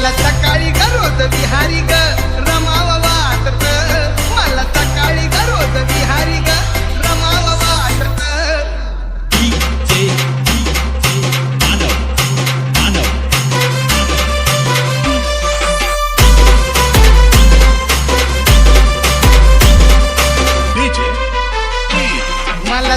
मला सकाळी घरोज बिहारी ग. रमावा वाटत. मला सकाळी घरोज बिहारी ग. रमावा वाटत. मला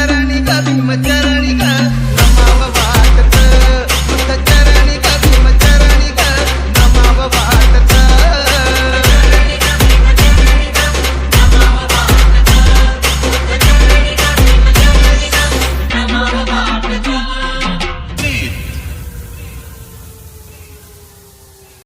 चरणी का भीम चरणी का